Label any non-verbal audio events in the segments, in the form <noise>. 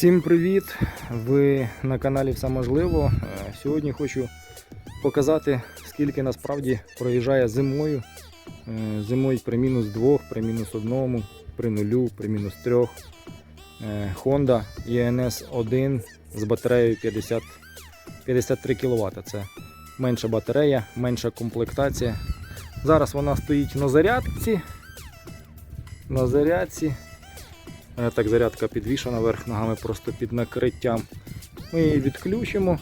Всім привіт! Ви на каналі Все можливо. Е, Сьогодні хочу показати, скільки насправді проїжджає зимою. Е, Зимою при мінус 2, при мінус 1, при нулю, при мінус 3. Е, Honda ENS 1 з батареєю 50, 53 кВт. Це менша батарея, менша комплектація. Зараз вона стоїть на зарядці. На зарядці. Е, Так, зарядка підвішена верх ногами просто під накриттям. Ми її відключимо,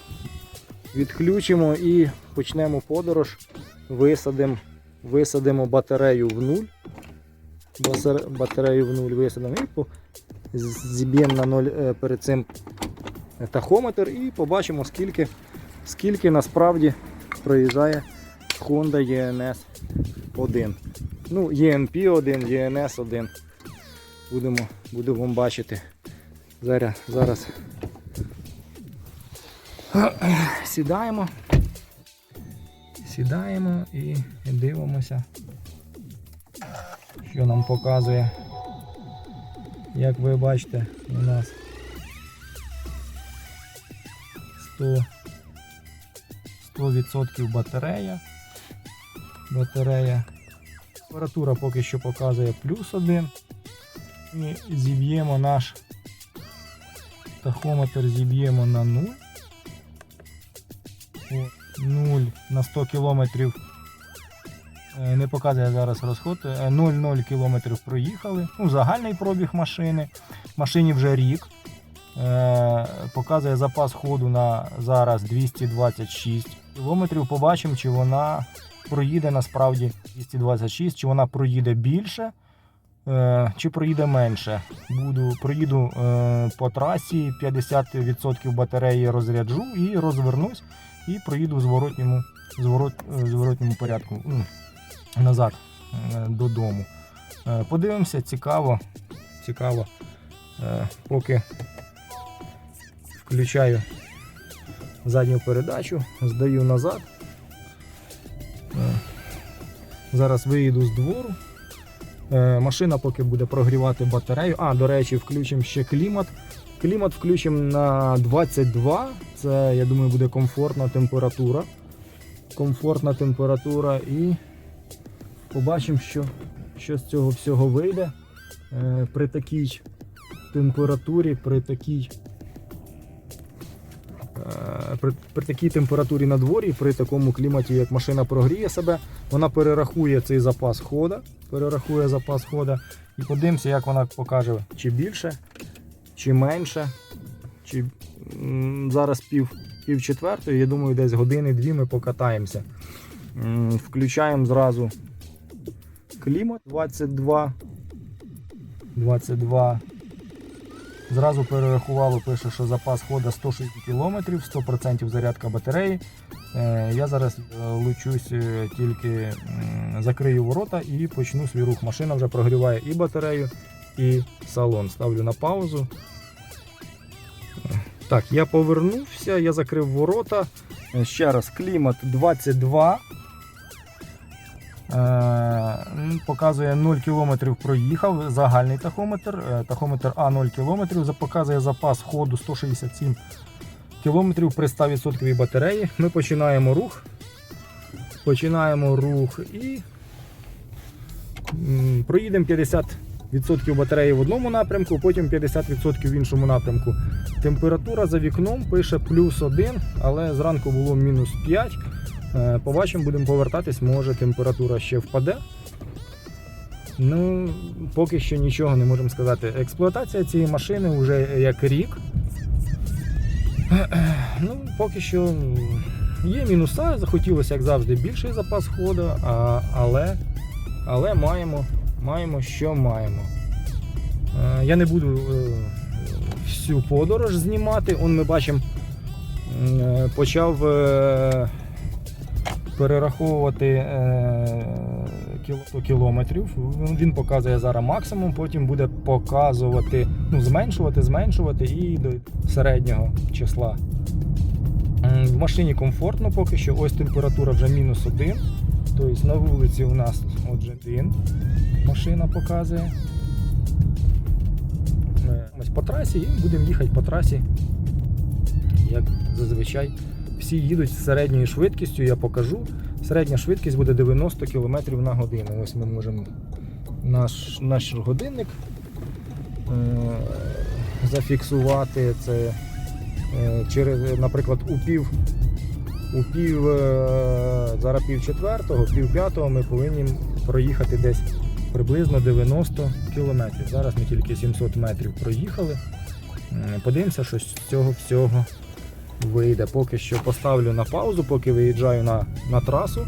відключимо і почнемо подорож. Висадимо, висадимо батарею в нуль. Батарею в нуль висадимо і зіб'ємо на нуль е, перед цим тахометр і побачимо, скільки, скільки насправді проїжджає Honda ENS 1. Ну, ENP 1, ENS 1 будемо, будемо бачити. Зараз, зараз сідаємо. Сідаємо і дивимося, що нам показує. Як ви бачите, у нас 100, 100% батарея. Батарея. Температура поки що показує плюс 1. Ми зіб'ємо наш тахометр зіб'ємо на 0. 0 на 100 кілометрів. Е, Не показує зараз розход. Е, 0,0 кілометрів проїхали. Ну, загальний пробіг машини. Машині вже рік. Е, Показує запас ходу на зараз 226 кілометрів. Побачимо, чи вона проїде насправді 226, чи вона проїде більше. Е, чи проїде менше. Буду, проїду е, по трасі, 50% батареї розряджу і розвернусь і проїду в зворотньому, зворот, е, зворотньому порядку м, назад додому. Подивимося, цікаво. цікаво. Поки включаю задню передачу, здаю назад. Зараз виїду з двору. Е, Машина поки буде прогрівати батарею. А, до речі, включимо ще клімат. Клімат включимо на 22. Це, я думаю, буде комфортна температура. Комфортна температура і побачимо, що, що з цього всього вийде. Е, При такій температурі, при такій. При, при такій температурі на дворі, при такому кліматі, як машина прогріє себе, вона перерахує цей запас хода, перерахує запас хода і подивимося, як вона покаже, чи більше, чи менше. Чи зараз пів, пів четвертої, я думаю, десь години-дві ми покатаємося. Включаємо зразу клімат 22. 22. Зразу перерахувало, пише, що запас хода 160 км, 100% зарядка батареї. Е, Я зараз е, лучусь е, тільки закрию ворота і почну свій рух. Машина вже прогріває і батарею, і салон. Ставлю на паузу. Так, я повернувся, я закрив ворота. Ще раз, клімат 22. Е, Показує 0 км проїхав, загальний тахометр. Е, Тахометр А 0 км, показує запас ходу 167 км при 100% батареї. Ми починаємо рух. Починаємо рух і проїдемо 50% батареї в одному напрямку, потім 50% в іншому напрямку. Температура за вікном пише плюс 1, але зранку було мінус 5. Е, Побачимо, будемо повертатись, може температура ще впаде. Ну, поки що нічого не можемо сказати. Експлуатація цієї машини вже як рік. <clears throat> Ну, поки що є мінуса, захотілося, як завжди, більший запас ходу, а, але, але маємо, маємо, що маємо. Е, Я не буду е, всю подорож знімати. Он ми бачимо, почав перераховувати е, 100 кілометрів. Він показує зараз максимум, потім буде показувати, ну, зменшувати, зменшувати і до середнього числа. В машині комфортно поки що. Ось температура вже мінус один. Тобто на вулиці у нас отже один машина показує. Е, Ось по трасі і будемо їхати по трасі, як зазвичай. Всі їдуть з середньою швидкістю, я покажу. Середня швидкість буде 90 км на годину. Ось ми можемо наш, наш годинник е, зафіксувати. Це е, через, наприклад, у пів, у пів, е, зараз пів четвертого, пів п'ятого ми повинні проїхати десь приблизно 90 кілометрів. Зараз ми тільки 700 метрів проїхали. Подивимося, що з цього всього вийде. Поки що поставлю на паузу, поки виїжджаю на, на трасу.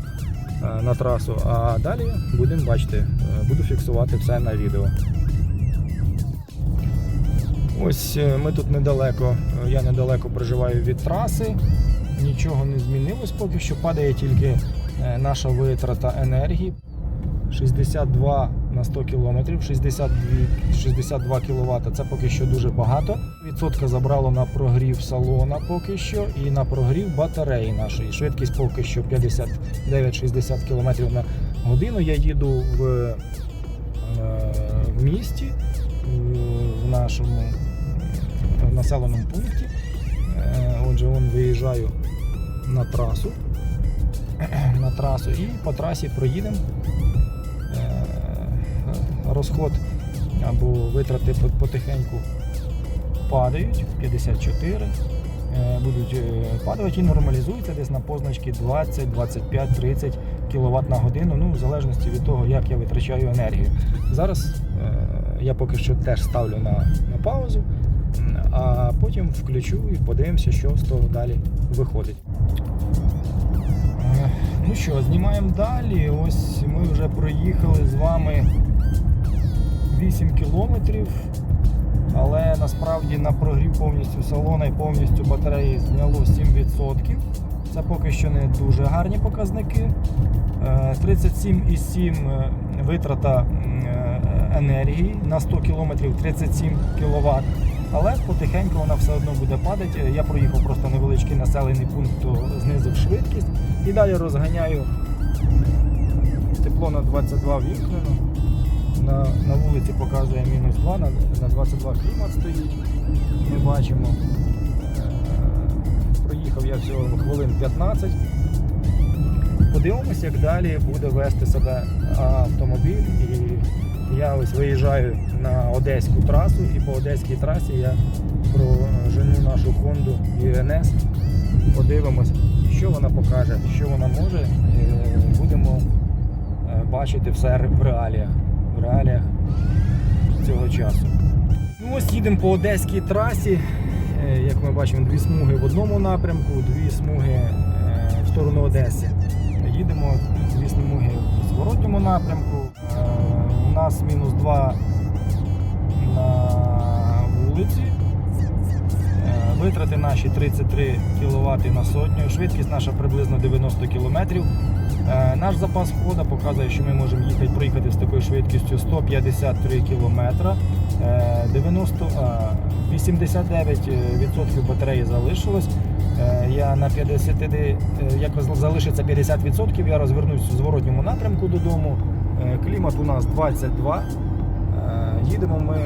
е, На трасу, а далі будемо бачити, е, буду фіксувати все на відео. Ось е, ми тут недалеко, я недалеко проживаю від траси. Нічого не змінилось поки що, падає тільки наша витрата енергії. 62 на 100 км, 62, 62 кВт це поки що дуже багато. Відсотка забрало на прогрів салона поки що і на прогрів батареї нашої. Швидкість поки що 59-60 км на годину. Я їду в, е, в місті, в нашому населеному пункті. Е, Отже, он виїжджаю на трасу. <clears throat> На трасу і по трасі проїдемо розход або витрати потихеньку падають 54, е, будуть е, падати і нормалізуються десь на позначки 20, 25, 30 кВт на годину, ну в залежності від того, як я витрачаю енергію. Зараз е, я поки що теж ставлю на, на паузу, а потім включу і подивимося, що з того далі виходить. Ну що, знімаємо далі. Ось ми вже проїхали з вами 8 кілометрів, але насправді на прогрів повністю салона і повністю батареї зняло 7%. Це поки що не дуже гарні показники. Е, 37,7 е, витрата е, енергії на 100 км 37 кВт. Але потихеньку вона все одно буде падати. Е, Я проїхав просто невеличкий населений пункт, то знизив швидкість. І далі розганяю тепло на 22 вімкнено. На, на вулиці показує мінус 2, на, на 22 клімат стоїть. Ми бачимо. Е, Проїхав я всього хвилин 15. Подивимось, як далі буде вести себе автомобіль. І я ось виїжджаю на одеську трасу і по одеській трасі я прожену нашу Honda UNS. Подивимось, що вона покаже, що вона може. Будемо е, бачити все в реаліях, реаліях цього часу. Ну ось їдемо по одеській трасі. Е, Як ми бачимо, дві смуги в одному напрямку, дві смуги е, в сторону Одеси. Їдемо дві смуги в зворотньому напрямку. Е, У нас мінус 2 на вулиці. Витрати наші 33 кВт на сотню, швидкість наша приблизно 90 км. Е, Наш запас хода показує, що ми можемо їхати, проїхати з такою швидкістю 153 км. Е, 90, 89% батареї залишилось. Е, Я на 50, е, як залишиться 50%, я розвернусь в зворотньому напрямку додому. Клімат у нас 22. Е, Їдемо ми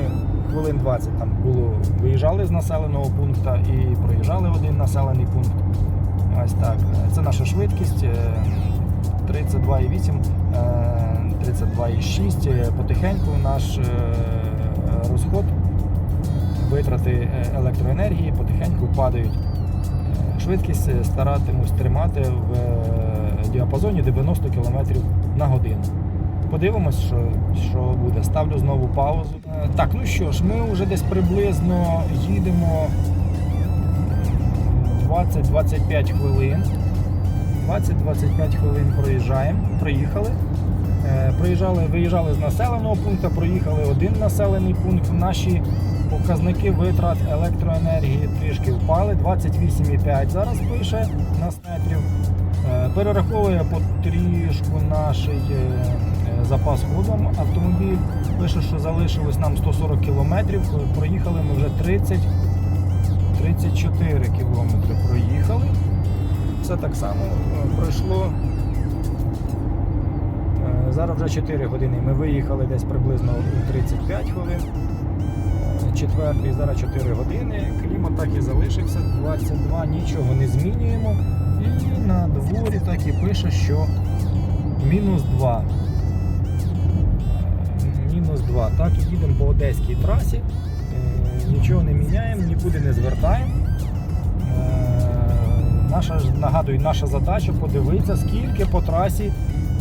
хвилин 20. Там було виїжджали з населеного пункту і проїжджали один населений пункт. Ось так. Це наша швидкість. е, 32,8, е, 32,6. Е, Потихеньку наш е, розход, витрати електроенергії потихеньку падають. Швидкість старатимусь тримати в діапазоні 90 км на годину. Подивимось, що, що буде. Ставлю знову паузу. Е, Так, ну що ж, ми вже десь приблизно їдемо 20-25 хвилин. 20-25 хвилин проїжджаємо, проїхали. Е, Проїжджали, виїжджали з населеного пункту, проїхали один населений пункт. Наші показники витрат електроенергії трішки впали. 28,5 зараз пише нас метрів. Е, Перераховує потрішку наш е, запас ходом автомобіль. Пише, що залишилось нам 140 кілометрів. Проїхали ми вже 30 34 кілометри проїхали. Все так само е, пройшло. Е, Зараз вже 4 години. Ми виїхали десь приблизно 35 хвилин. Е, четвертої, зараз 4 години. Клімат так і залишився, 22, нічого не змінюємо. І на дворі так і пише, що мінус 2. Мінус 2. Так їдемо по одеській трасі. Е, Нічого не міняємо, нікуди не звертаємо. Е, Наша, нагадую, наша задача подивитися, скільки по трасі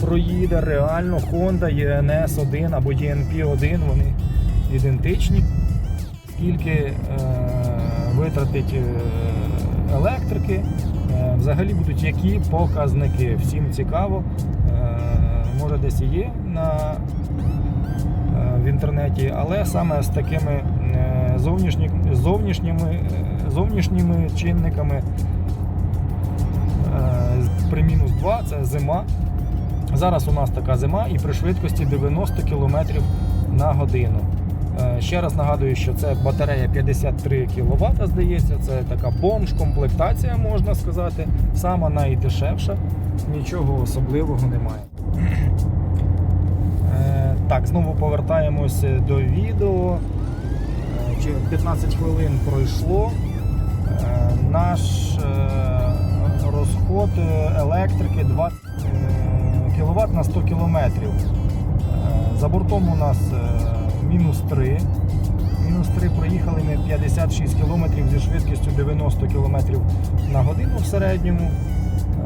проїде реально Honda ENS 1 або ENP 1, вони ідентичні. Скільки е, витратить е, електрики, е, взагалі будуть які показники. Всім цікаво. Е, може десь є на, в інтернеті, але саме з такими е, зовнішні, зовнішніми, е, зовнішніми чинниками е, при мінус 2 це зима. Зараз у нас така зима і при швидкості 90 км на годину. Ще раз нагадую, що це батарея 53 кВт, здається, це така бомж-комплектація, можна сказати, сама найдешевша, нічого особливого немає. Е, Так, знову повертаємось до відео. Е, 15 хвилин пройшло. Е, Наш е, розход е, електрики 20 кВт на 100 км. За бортом у нас е, мінус 3. Мінус 3 проїхали ми 56 км зі швидкістю 90 км на годину в середньому.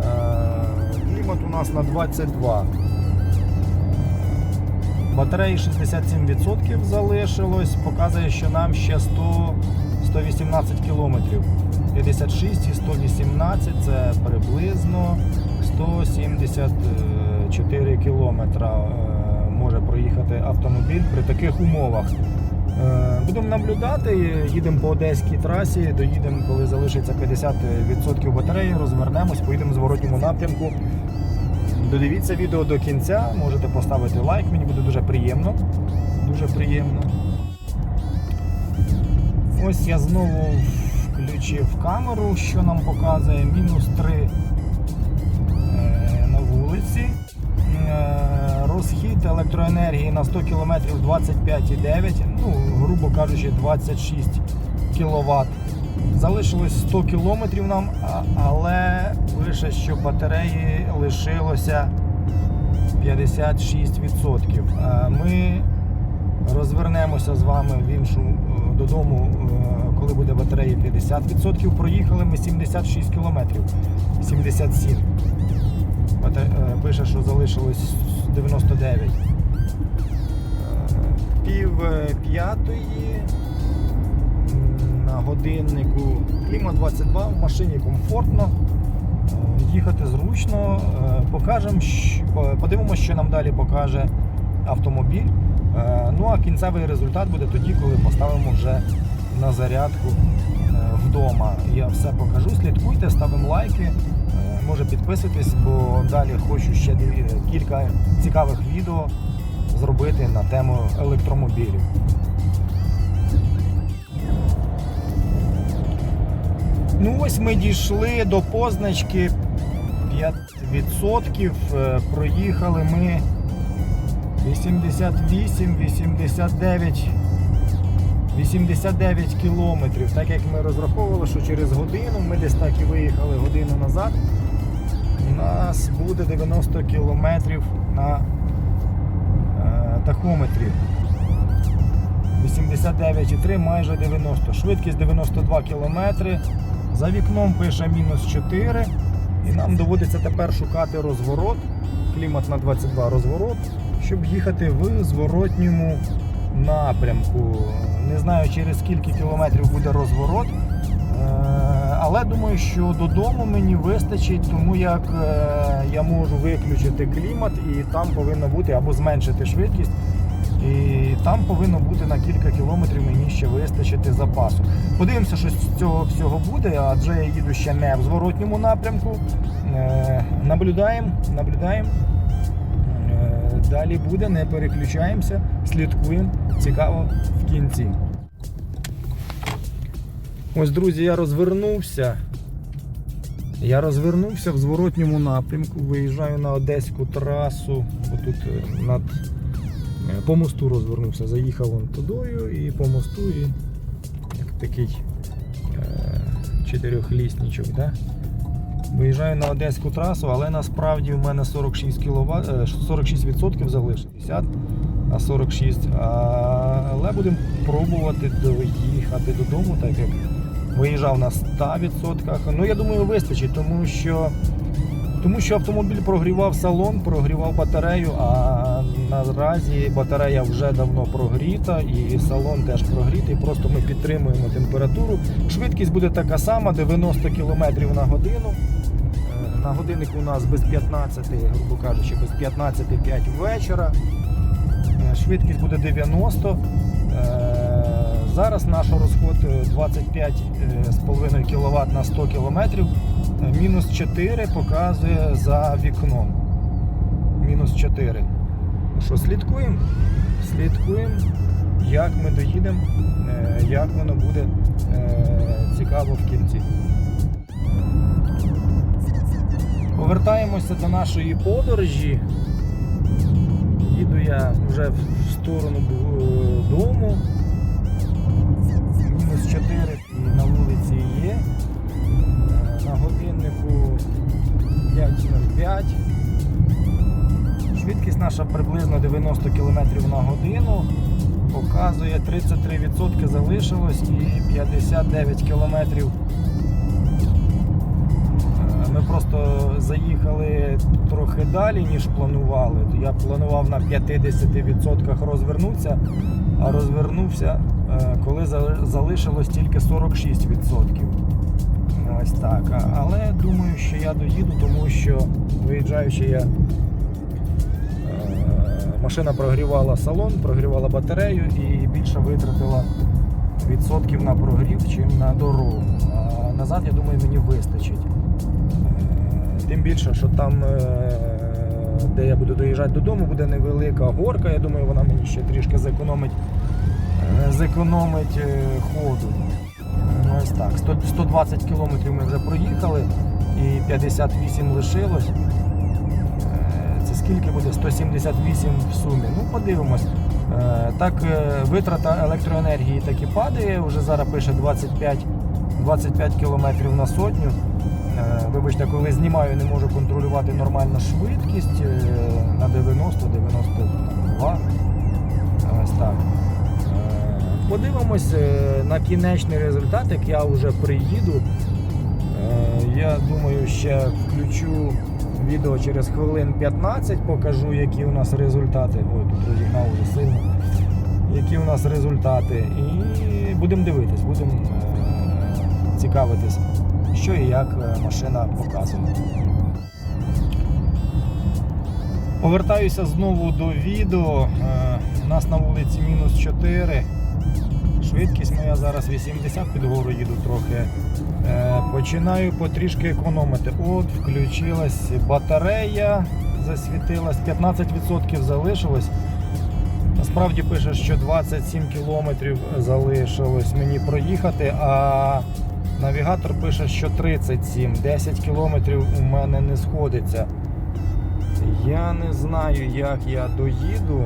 Е, Клімат у нас на 22. Батареї 67% залишилось, показує, що нам ще 100, 118 кілометрів. 56 і 118 це приблизно 174 кілометра е, може проїхати автомобіль при таких умовах. Е, Будемо наблюдати, їдемо по одеській трасі, доїдемо, коли залишиться 50% батареї, розвернемось, поїдемо в зворотньому напрямку. Додивіться відео до кінця, можете поставити лайк, мені буде дуже приємно. Дуже приємно. Ось я знову включив камеру, що нам показує мінус 3 е, на вулиці. Е, Розхід електроенергії на 100 км 25,9, ну, грубо кажучи, 26 кВт. Залишилось 100 км нам, але пише, що батареї лишилося 56%. Е, Ми розвернемося з вами в іншу е, додому, е, коли буде батареї 50%. Проїхали ми 76 км. 77. Бата- е, Пише, що залишилось 99. Е, Пів п'ятої годиннику. Клімат 22, в машині комфортно. е, Їхати зручно. Е, Покажемо, подивимося, що нам далі покаже автомобіль. Е, Ну а кінцевий результат буде тоді, коли поставимо вже на зарядку вдома. Я все покажу. Слідкуйте, ставимо лайки. Може підписуйтесь, бо далі хочу ще кілька цікавих відео зробити на тему електромобілів. Ну ось ми дійшли до позначки 5%. Е, Проїхали ми 88, 89, 89 кілометрів. Так як ми розраховували, що через годину ми десь так і виїхали годину назад. У нас буде 90 кілометрів на е, тахометрі. 89,3, майже 90. Швидкість 92 км. За вікном пише мінус 4. І нам доводиться тепер шукати розворот. Клімат на 22 розворот, щоб їхати в зворотньому напрямку. Не знаю через скільки кілометрів буде розворот. Е, Але думаю, що додому мені вистачить, тому як е, я можу виключити клімат і там повинно бути або зменшити швидкість. І там повинно бути на кілька кілометрів мені ще вистачити запасу. Подивимося, що з цього всього буде, адже я їду ще не в зворотньому напрямку. Е, Наблюдаємо, наблюдаємо. Е, Далі буде, не переключаємося, слідкуємо. Цікаво в кінці. Ось, друзі, я розвернувся. Я розвернувся в зворотньому напрямку, виїжджаю на Одеську трасу. Отут е, над По мосту розвернувся, заїхав вон тудою і по мосту і такий е, чотирьохлісничок. Да? Виїжджаю на одеську трасу, але насправді в мене 46 кВт, 46% залишилось, 50, а 46. А, але будемо пробувати доїхати додому, так як виїжджав на 100%. Ну я думаю, вистачить, тому що, тому що автомобіль прогрівав салон, прогрівав батарею, а наразі батарея вже давно прогріта і салон теж прогрітий. Просто ми підтримуємо температуру. Швидкість буде така сама, 90 км на годину. Е, На годиннику у нас без 15, грубо кажучи, без 15,5 вечора. Е, Швидкість буде 90. Е, Зараз наш розход е, 25,5 кВт на 100 км. Мінус 4 показує за вікном. Мінус 4. Що, слідкуємо? Слідкуємо, як ми доїдемо, е, як воно буде е, цікаво в кінці. Повертаємося до нашої подорожі. Їду я вже в сторону дому. Мінус 4 на вулиці є. Е, На годиннику 5.05. Швидкість наша приблизно 90 км на годину. Показує 33% залишилось і 59 км. Е, Ми просто заїхали трохи далі, ніж планували. Я планував на 50% розвернутися, а розвернувся, е, коли залишилось тільки 46%. Ось так. Але думаю, що я доїду, тому що виїжджаючи я. Машина прогрівала салон, прогрівала батарею і більше витратила відсотків на прогрів, чим на дорогу. А назад, я думаю, мені вистачить. Е, Тим більше, що там, е, де я буду доїжджати додому, буде невелика горка. Я думаю, вона мені ще трішки зекономить, е, зекономить ходу. Ну, Ось так. 120 кілометрів ми вже проїхали і 58 лишилось. Скільки буде? 178 в сумі. Ну, подивимось. Е, Так, е, витрата електроенергії так і падає. Вже зараз пише 25, 25 кілометрів на сотню. Е, Вибачте, коли знімаю, не можу контролювати нормальну швидкість на 90-92. Ось так. Е, Подивимось на кінечний результат, як я вже приїду. Я думаю, ще включу відео через хвилин 15, покажу, які у нас результати. Ой, тут розігнав вже сильно. Які у нас результати. І будемо дивитись, будемо е, цікавитись, що і як е, машина показує. Повертаюся знову до відео. Е, У нас на вулиці мінус 4. Зараз 80 під гору їду трохи. Е, Починаю потрішки економити. От, включилась батарея, засвітилась, 15% залишилось. Насправді пише, що 27 кілометрів залишилось мені проїхати, а навігатор пише, що 37, 10 кілометрів у мене не сходиться. Я не знаю, як я доїду.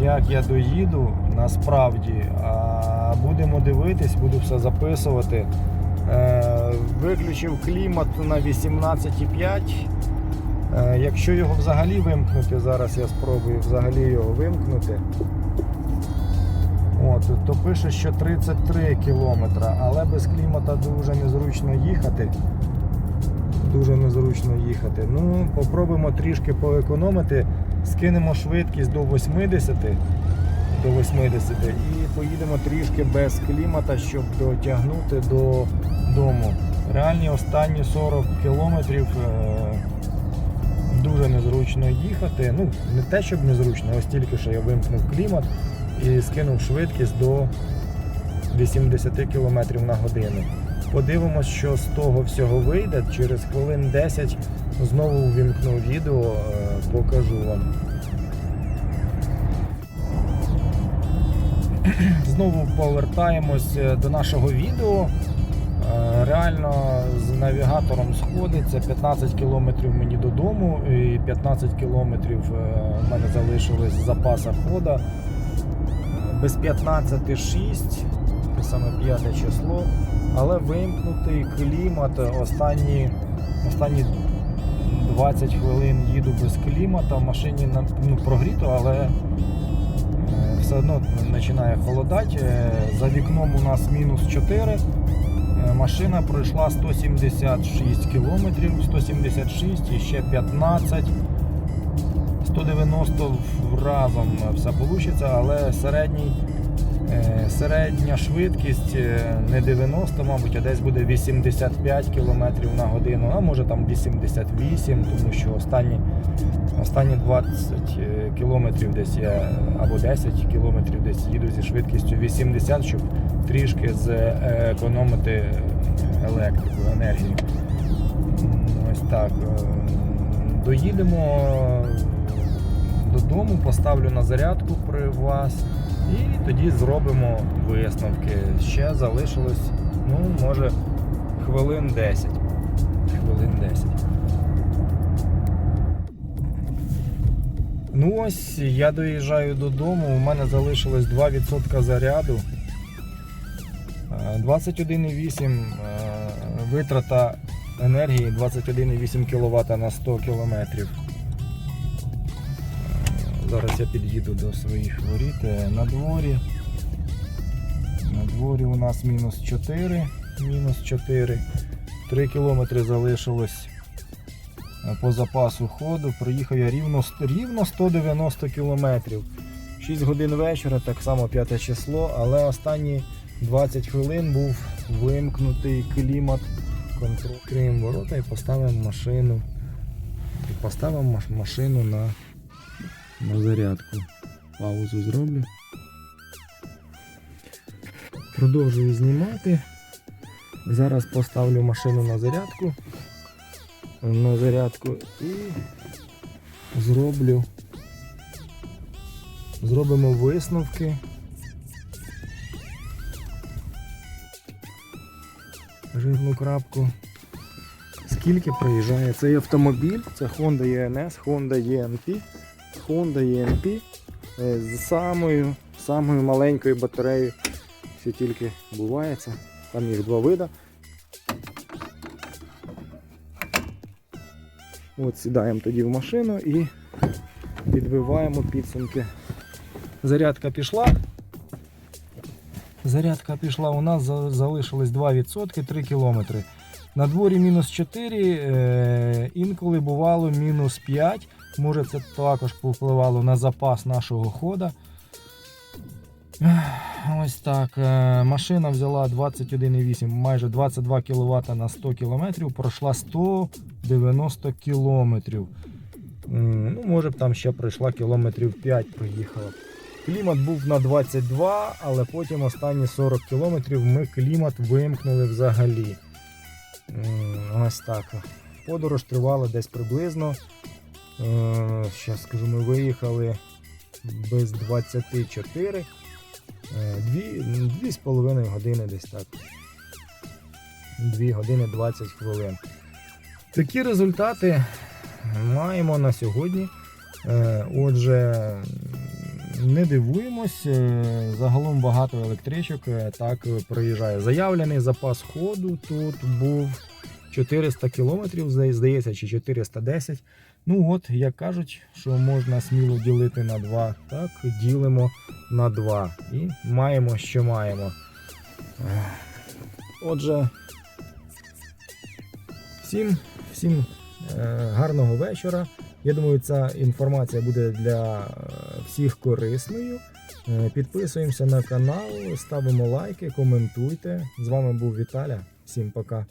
Як я доїду насправді. А будемо дивитись, буду все записувати. Е, виключив клімат на 18,5. Е, якщо його взагалі вимкнути, зараз я спробую взагалі його вимкнути. От, то пише, що 33 кілометра, але без клімата дуже незручно їхати. Дуже незручно їхати. Ну, попробуємо трішки поекономити, скинемо швидкість до 80, до 80 і поїдемо трішки без клімата, щоб дотягнути до дому. Реальні останні 40 кілометрів е, дуже незручно їхати. Ну, не те, щоб незручно, ось тільки що я вимкнув клімат і скинув швидкість до 80 км на годину. Подивимось, що з того всього вийде. Через хвилин 10 знову увімкну відео, е, покажу вам. <clears throat> Знову повертаємось е, до нашого відео. Е, Реально з навігатором сходиться 15 кілометрів мені додому і 15 кілометрів е, в мене залишилось запаса хода. Без 15,6, саме 5 число, але вимкнутий клімат. Останні, останні 20 хвилин їду без клімата. В машині ну, прогріто, але все одно починає холодати. Е, За вікном у нас мінус 4. Е, Машина пройшла 176 кілометрів, 176 і ще 15. 190 разом все вийде, але середній, середня швидкість е, не 90, мабуть, а десь буде 85 км на годину, а може там 88, тому що останні, останні 20 е, кілометрів десь я, або 10 кілометрів десь їду зі швидкістю 80, щоб трішки зекономити електрику, енергію. Ось так. е, Доїдемо додому, поставлю на зарядку при вас і тоді зробимо висновки. Ще залишилось, ну, може, хвилин 10. Хвилин 10. Ну ось, я доїжджаю додому, у мене залишилось 2% заряду. Е, 21,8 е, витрата енергії 21,8 кВт на 100 км. Зараз я під'їду до своїх воріт. Е, На дворі. На дворі у нас мінус 4. Мінус 4. 3 кілометри залишилось е, по запасу ходу. Проїхав я рівно, рівно 190 кілометрів. 6 годин вечора, так само 5 число, але останні 20 хвилин був вимкнутий клімат. Контроль. Відкриємо ворота і поставимо машину. Поставимо машину на на зарядку. Паузу зроблю. Продовжую знімати. Зараз поставлю машину на зарядку. На зарядку і зроблю. Зробимо висновки. Жирну крапку. Скільки проїжджає цей автомобіль? Це Honda ENS, Honda ENP. Honda ENP е, з самою, самою маленькою батареєю, що тільки бувається. Там їх два вида. От сідаємо тоді в машину і підбиваємо підсумки. Зарядка пішла. Зарядка пішла, у нас залишилось 2%, 3 кілометри. На дворі мінус 4, е, інколи бувало мінус 5. Може це також повпливало на запас нашого хода. Ось так. е, Машина взяла 21,8, майже 22 кВт на 100 км, пройшла 190 км. Ну, може б там ще пройшла кілометрів 5 проїхала. Клімат був на 22, але потім останні 40 км ми клімат вимкнули взагалі. Ось так. Подорож тривала десь приблизно. Зараз скажу, ми виїхали без 24. Е, Дві, дві з половиною години десь так. 2 години 20 хвилин. Такі результати маємо на сьогодні. Е, Отже, не дивуємось, е, загалом багато електричок е, так е, проїжджає. Заявлений запас ходу тут був 400 кілометрів, здається, чи 410. Ну от, як кажуть, що можна сміло ділити на 2, так ділимо на 2 і маємо, що маємо. Отже, всім, всім гарного вечора. Я думаю, ця інформація буде для е, всіх корисною. Е, Підписуємося на канал, ставимо лайки, коментуйте. З вами був Віталя. Всім пока.